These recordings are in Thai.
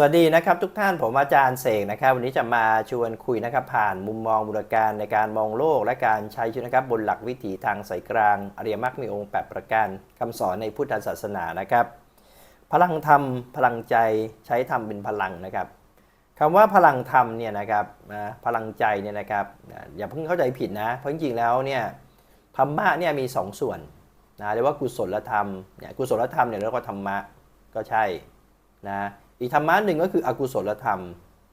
สวัสดีนะครับทุกท่านผมอาจารย์เสกนะครับ วันนี้จะมาชวนคุยนะครับผ่านมุมมองบุรการในการมองโลก และการใช้ชีวิตนะครับบนหลักวิถีทางสายกลาง อริยมรรคมีองค์แปดประการคำสอนในพุทธศาสนานะครับ พลังธรรมพลังใจใช้ธรรมเป็นพลังนะครับคำว่าพลังธรรมเนี่ยนะครับพลังใจเนี่ยนะครับอย่าเพิ่งเข้าใจผิดนะเพราะจริงๆแล้วเนี่ยธรรมะเนี่ยมีสองส่วนนะเรียกว่ากุศลธรรมเนี่ยกุศลธรรมเนี่ยเรียกว่าธรรมะก็ใช่นะ อีกธรรมะหนึ่งก็คืออกุศลธรรม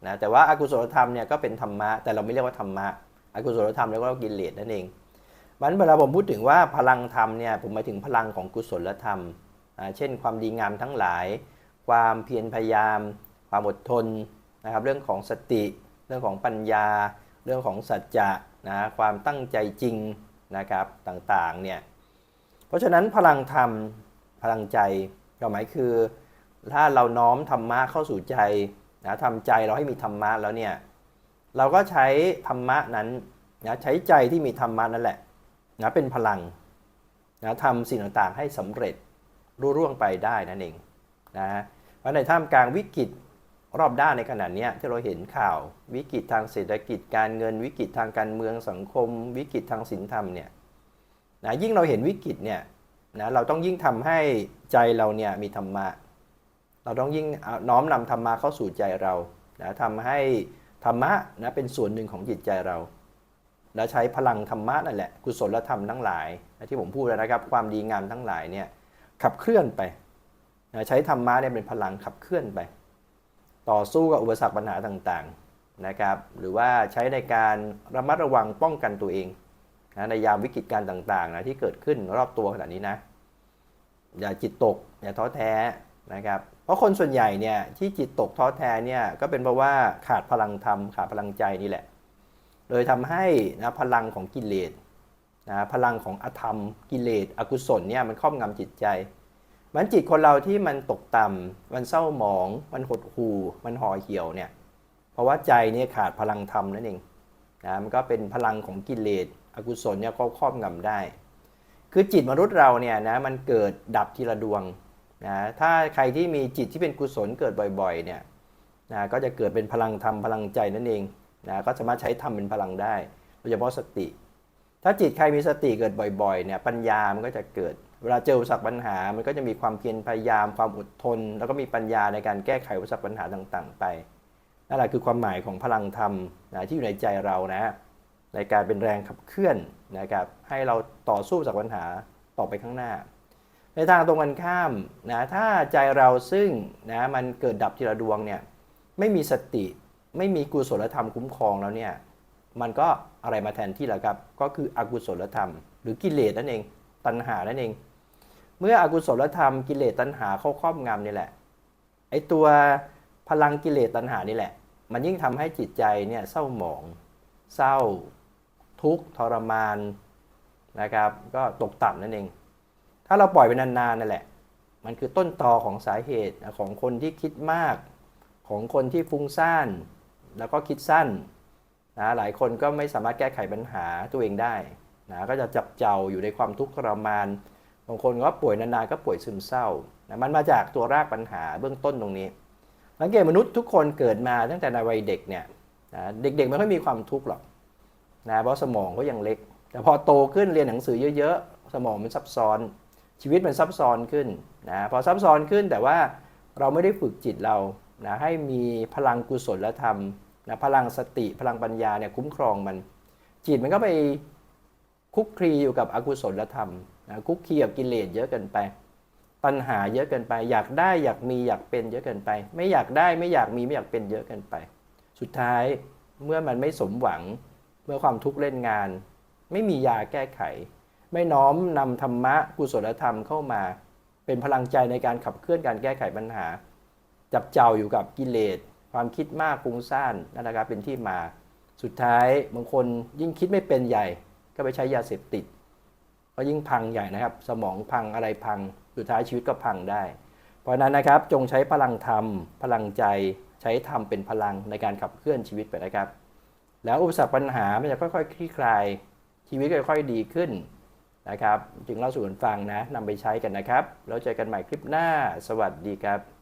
นะแต่ว่าอากุศลธรรมเนี่ยก็เป็นธรรมะแต่เราไม่เรียกว่าธรรมะอากุศลธรรมเรียกว่ากิเลสนั่นเองมันเวลาผมพูดถึงว่าพลังธรรมเนี่ยผมหมายถึงพลังของกุศลธรรม เช่นความดีงามทั้งหลาย ความเพียรพยายาม ความอดทนนะครับเรื่องของสติ เรื่องของปัญญา เรื่องของสัจจะนะความตั้งใจจริงนะครับต่างๆเนี่ยเพราะฉะนั้นพลังธรรมพลังใจก็หมายคือ ถ้าเราน้อมธรรมะเข้าสู่ใจนะทำใจเราให้มีธรรมะแล้วเนี่ยเราก็ใช้ธรรมะนั้นนะใช้ใจที่มีธรรมะนั่นแหละนะเป็นพลังนะทำสิ่งต่างๆให้สำเร็จรุ่ร่วงไปได้นั่นเองนะเพราะในท่ามกลางวิกฤตรอบด้านในขณะนี้ที่เราเห็นข่าววิกฤตทางเศรษฐกิจการเงินวิกฤตทางการเมืองสังคม วิกฤตทางศีลธรรมเนี่ยนะยิ่งเราเห็นวิกฤตเนี่ยนะเราต้องยิ่งทำให้ใจเราเนี่ยมีธรรมะ เราต้องยิ่งน้อมนำธรรมะเข้าสู่ใจเรานะทำให้ธรรมะนะเป็นส่วนหนึ่งของจิตใจเรา แล้วใช้พลังธรรมะนั่นแหละกุศลธรรมทั้งหลายนะที่ผมพูดแล้วนะครับความดีงามทั้งหลายเนี่ยขับเคลื่อนไปนะใช้ธรรมะเนี่ยเป็นพลังขับเคลื่อนไป ต่อสู้กับอุปสรรคปัญหาต่างๆนะครับหรือว่าใช้ในการระมัดระวังป้องกันตัวเองนะในยามวิกฤตการณ์ต่างๆนะที่เกิดขึ้นรอบตัวขณะนี้นะอย่าจิตตกอย่าท้อแท้นะครับ เพราะคนส่วนใหญ่เนี่ยที่จิตตกท้อแท้เนี่ยก็เป็นเพราะว่าขาดพลังธรรมขาดพลังใจนี่แหละเลยทำให้นะพลังของกิเลสนะพลังของอธรรมกิเลสอกุศลเนี่ยมันครอบงำจิตใจมันจิตคนเราที่มันตกต่ำมันเศร้าหมอง มันหดหู่มันห่อเหี่ยวเนี่ยเพราะว่าใจเนี่ยขาดพลังธรรมนั่นเองนะมันก็เป็นพลังของกิเลสอกุศลเนี่ยก็ครอบงำได้ คือจิตมนุษย์เราเนี่ยนะมันเกิดดับทีละดวง นะถ้าใครที่มีจิตที่เป็นกุศลเกิดบ่อยๆเนี่ยนะก็จะเกิดเป็นพลังธรรมพลังใจนั่นเองนะก็สามารถใช้ธรรมเป็นพลังได้โดยเฉพาะสติ ถ้าจิตใครมีสติเกิดบ่อยๆเนี่ยปัญญามันก็จะเกิด เวลาเจออุปสรรคปัญหา มันก็จะมีความเพียรพยายามความอดทน แล้วก็มีปัญญาในการแก้ไขอุปสรรคปัญหาต่างๆ ไปนั่นแหละคือความหมายของพลังธรรมนะที่อยู่ในใจเรานะในการเป็นแรงขับเคลื่อนนะครับให้เราต่อสู้จากปัญหาต่อไปข้างหน้า ในทางตรงกันข้ามนะถ้าใจเราซึ่งนะมันเกิดดับทีละดวงเนี่ยไม่มีสติไม่มีกุศลธรรมคุ้มครองแล้วเนี่ยมันก็อะไรมาแทนที่แล้วครับ ก็คืออกุศลธรรม หรือกิเลสนั่นเองตัณหานั่นเอง เมื่ออกุศลธรรมกิเลสตัณหาเข้าครอบงำนี่แหละไอตัวพลังกิเลสตัณหานี่แหละ มันยิ่งทำให้จิตใจเนี่ยเศร้าหมอง เศร้า ทุกข์ทรมานนะครับ ก็ตกต่ำนั่นเอง ถ้าเราปล่อยไปนานๆนั่นแหละ มันคือต้นตอของสาเหตุของคนที่คิดมาก ของคนที่ฟุ้งซ่าน แล้วก็คิดสั้นนะหลายคนก็ไม่สามารถแก้ไขปัญหาตัวเองได้นะก็จะจับเจ้าอยู่ในความทุกข์ทรมานบางคนก็ป่วยนานๆก็ป่วยซึมเศร้านะมันมาจากตัวรากปัญหาเบื้องต้นตรงนี้สังเกตมนุษย์ทุกคนเกิดมาตั้งแต่ในวัยเด็กเนี่ยนะเด็กๆไม่ค่อยมีความทุกข์หรอกนะเพราะสมองก็ยังเล็ก แต่พอโตขึ้นเรียนหนังสือเยอะๆ สมองมันซับซ้อน ชีวิตมันซับซ้อนขึ้นนะพอซับซ้อนขึ้นแต่ว่าเราไม่ได้ฝึกจิตเรานะให้มีพลังกุศลธรรมนะพลังสติพลังปัญญาเนี่ยคุ้มครองมัน จิตมันก็ไปคุกคลีอยู่กับอกุศลธรรมนะคุกคีกับกิเลสเยอะเกินไป ปัญหาเยอะเกินไป อยากได้อยากมีอยากเป็นเยอะเกินไป ไม่อยากได้ไม่อยากมีไม่อยากเป็นเยอะเกินไป สุดท้ายเมื่อมันไม่สมหวังเมื่อความทุกข์เล่นงาน ไม่มียาแก้ไข ไม่น้อมนำธรรมะกุศลธรรมเข้ามา เป็นพลังใจในการขับเคลื่อนการแก้ไขปัญหา จับเจ้าอยู่กับกิเลส ความคิดมากฟุ้งซ่านนั่นนะครับเป็นที่มา สุดท้ายบางคนยิ่งคิดไม่เป็นใหญ่ ก็ไปใช้ยาเสพติดก็ยิ่งพังใหญ่นะครับ สมองพังอะไรพัง สุดท้ายชีวิตก็พังได้ เพราะนั้นนะครับจงใช้พลังธรรม พลังใจใช้ธรรมเป็นพลังในการขับเคลื่อนชีวิตไปนะครับ แล้วอุปสรรคปัญหามันจะค่อยๆคลี่คลายชีวิตค่อยๆดีขึ้น นะครับ จึงเล่าสู่กันฟังนะนำไปใช้กันนะครับ แล้วเจอกันใหม่คลิปหน้า สวัสดีครับ